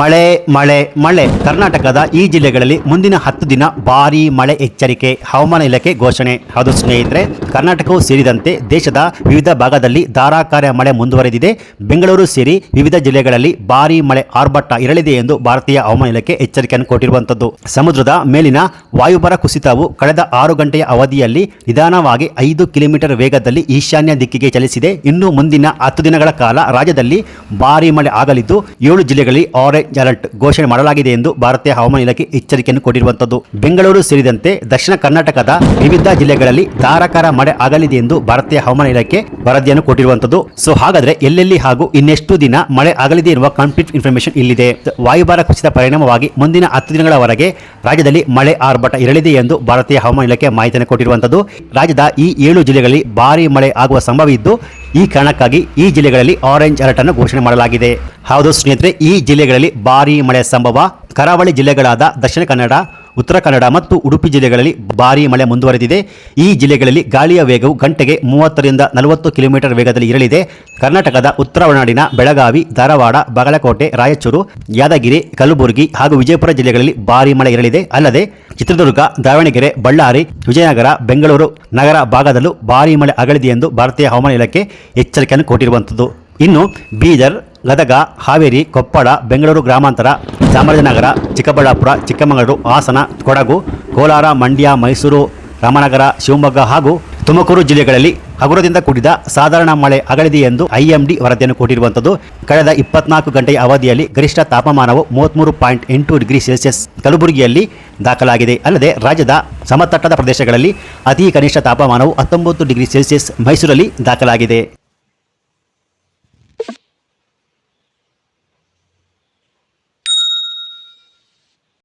ಮಳೆ ಮಳೆ ಮಳೆ. ಕರ್ನಾಟಕದ ಈ ಜಿಲ್ಲೆಗಳಲ್ಲಿ ಮುಂದಿನ ಹತ್ತು ದಿನ ಭಾರೀ ಮಳೆ ಎಚ್ಚರಿಕೆ. ಹವಾಮಾನ ಇಲಾಖೆ ಘೋಷಣೆ. ಅದು ಸ್ನೇಹಿತರೆ, ಕರ್ನಾಟಕವು ಸೇರಿದಂತೆ ದೇಶದ ವಿವಿಧ ಭಾಗದಲ್ಲಿ ಧಾರಾಕಾರ ಮಳೆ ಮುಂದುವರೆದಿದೆ. ಬೆಂಗಳೂರು ಸೇರಿ ವಿವಿಧ ಜಿಲ್ಲೆಗಳಲ್ಲಿ ಭಾರೀ ಮಳೆ ಆರ್ಭಟ ಇರಲಿದೆ ಎಂದು ಭಾರತೀಯ ಹವಾಮಾನ ಇಲಾಖೆ ಎಚ್ಚರಿಕೆಯನ್ನು ಕೊಟ್ಟಿರುವಂತದ್ದು ಸಮುದ್ರದ ಮೇಲಿನ ವಾಯುಭಾರ ಕುಸಿತವು ಕಳೆದ ಆರು ಗಂಟೆಯ ಅವಧಿಯಲ್ಲಿ ನಿಧಾನವಾಗಿ ಐದು ಕಿಲೋಮೀಟರ್ ವೇಗದಲ್ಲಿ ಈಶಾನ್ಯ ದಿಕ್ಕಿಗೆ ಚಲಿಸಿದೆ. ಇನ್ನು ಮುಂದಿನ ಹತ್ತು ದಿನಗಳ ಕಾಲ ರಾಜ್ಯದಲ್ಲಿ ಭಾರೀ ಮಳೆ ಆಗಲಿದ್ದು, ಏಳು ಜಿಲ್ಲೆಗಳಲ್ಲಿ ಆರೆಂಜ್ ಅಲರ್ಟ್ ಘೋಷಣೆ ಮಾಡಲಾಗಿದೆ ಎಂದು ಭಾರತೀಯ ಹವಾಮಾನ ಇಲಾಖೆ ಎಚ್ಚರಿಕೆಯನ್ನು ಕೊಟ್ಟಿರುವಂತದ್ದು ಬೆಂಗಳೂರು ಸೇರಿದಂತೆ ದಕ್ಷಿಣ ಕರ್ನಾಟಕದ ವಿವಿಧ ಜಿಲ್ಲೆಗಳಲ್ಲಿ ಧಾರಾಕಾರ ಮಳೆ ಆಗಲಿದೆ ಎಂದು ಭಾರತೀಯ ಹವಾಮಾನ ಇಲಾಖೆ ವರದಿಯನ್ನು ಕೊಟ್ಟಿರುವಂತದ್ದು ಸೊ, ಹಾಗಾದ್ರೆ ಎಲ್ಲೆಲ್ಲಿ ಹಾಗೂ ಇನ್ನೆಷ್ಟು ದಿನ ಮಳೆ ಆಗಲಿದೆ ಎನ್ನುವ ಕಂಪ್ಲೀಟ್ ಇನ್ಫಾರ್ಮೇಶನ್ ಇಲ್ಲಿದೆ. ವಾಯುಭಾರ ಕುಸಿತ ಪರಿಣಾಮವಾಗಿ ಮುಂದಿನ ಹತ್ತು ದಿನಗಳವರೆಗೆ ರಾಜ್ಯದಲ್ಲಿ ಮಳೆ ಆರ್ಭಟ ಇರಲಿದೆ ಎಂದು ಭಾರತೀಯ ಹವಾಮಾನ ಇಲಾಖೆ ಮಾಹಿತಿಯನ್ನು ಕೊಟ್ಟಿರುವಂತದ್ದು ರಾಜ್ಯದ ಈ ಏಳು ಜಿಲ್ಲೆಗಳಲ್ಲಿ ಭಾರಿ ಮಳೆ ಆಗುವ ಸಂಭವ ಇದ್ದು ಈ ಕಾರಣಕ್ಕಾಗಿ ಈ ಜಿಲ್ಲೆಗಳಲ್ಲಿ ಆರೆಂಜ್ ಅಲರ್ಟ್ ಅನ್ನು ಘೋಷಣೆ ಮಾಡಲಾಗಿದೆ. ಹೌದು ಸ್ನೇಹಿತರೆ, ಈ ಜಿಲ್ಲೆಗಳಲ್ಲಿ ಭಾರೀ ಮಳೆ ಸಂಭವ. ಕರಾವಳಿ ಜಿಲ್ಲೆಗಳಾದ ದಕ್ಷಿಣ ಕನ್ನಡ ಉತ್ತರ ಕನ್ನಡ ಮತ್ತು ಉಡುಪಿ ಜಿಲ್ಲೆಗಳಲ್ಲಿ ಭಾರೀ ಮಳೆ ಮುಂದುವರೆದಿದೆ. ಈ ಜಿಲ್ಲೆಗಳಲ್ಲಿ ಗಾಳಿಯ ವೇಗವು ಗಂಟೆಗೆ ಮೂವತ್ತರಿಂದ ನಲವತ್ತು ಕಿಲೋಮೀಟರ್ ವೇಗದಲ್ಲಿ ಇರಲಿದೆ. ಕರ್ನಾಟಕದ ಉತ್ತರ ಒಳನಾಡಿನ ಬೆಳಗಾವಿ, ಧಾರವಾಡ, ಬಾಗಲಕೋಟೆ, ರಾಯಚೂರು, ಯಾದಗಿರಿ, ಕಲಬುರಗಿ ಹಾಗೂ ವಿಜಯಪುರ ಜಿಲ್ಲೆಗಳಲ್ಲಿ ಭಾರೀ ಮಳೆ ಇರಲಿದೆ. ಅಲ್ಲದೆ ಚಿತ್ರದುರ್ಗ, ದಾವಣಗೆರೆ, ಬಳ್ಳಾರಿ, ವಿಜಯನಗರ, ಬೆಂಗಳೂರು ನಗರ ಭಾಗದಲ್ಲೂ ಭಾರೀ ಮಳೆ ಆಗಲಿದೆ ಎಂದು ಭಾರತೀಯ ಹವಾಮಾನ ಇಲಾಖೆ ಎಚ್ಚರಿಕೆಯನ್ನು ಕೊಟ್ಟಿರುವಂಥದ್ದು. ಇನ್ನು ಬೀದರ್ ಗದಗ ಹಾವೇರಿ, ಕೊಪ್ಪಳ, ಬೆಂಗಳೂರು ಗ್ರಾಮಾಂತರ ಚಾಮರಾಜನಗರ, ಚಿಕ್ಕಬಳ್ಳಾಪುರ, ಚಿಕ್ಕಮಗಳೂರು, ಹಾಸನ, ಕೊಡಗು, ಕೋಲಾರ, ಮಂಡ್ಯ, ಮೈಸೂರು, ರಾಮನಗರ, ಶಿವಮೊಗ್ಗ ಹಾಗೂ ತುಮಕೂರು ಜಿಲ್ಲೆಗಳಲ್ಲಿ ಹಗುರದಿಂದ ಕೂಡಿದ ಸಾಧಾರಣ ಮಳೆ ಅಗಲಿದೆ ಎಂದು ಐಎಂಡಿ ವರದಿಯನ್ನು ಕೊಟ್ಟಿರುವಂಥದ್ದು. ಕಳೆದ ಇಪ್ಪತ್ನಾಲ್ಕು ಗಂಟೆಯ ಅವಧಿಯಲ್ಲಿ ಗರಿಷ್ಠ ತಾಪಮಾನವು ಮೂವತ್ತ್ಮೂರು ಪಾಯಿಂಟ್ ಎಂಟು ಡಿಗ್ರಿ ಸೆಲ್ಸಿಯಸ್ ಕಲಬುರಗಿಯಲ್ಲಿ ದಾಖಲಾಗಿದೆ. ಅಲ್ಲದೆ ರಾಜ್ಯದ ಸಮತಟ್ಟದ ಪ್ರದೇಶಗಳಲ್ಲಿ ಅತಿ ಕನಿಷ್ಠ ತಾಪಮಾನವು ಹತ್ತೊಂಬತ್ತು ಡಿಗ್ರಿ ಸೆಲ್ಸಿಯಸ್ ಮೈಸೂರಲ್ಲಿ ದಾಖಲಾಗಿದೆ.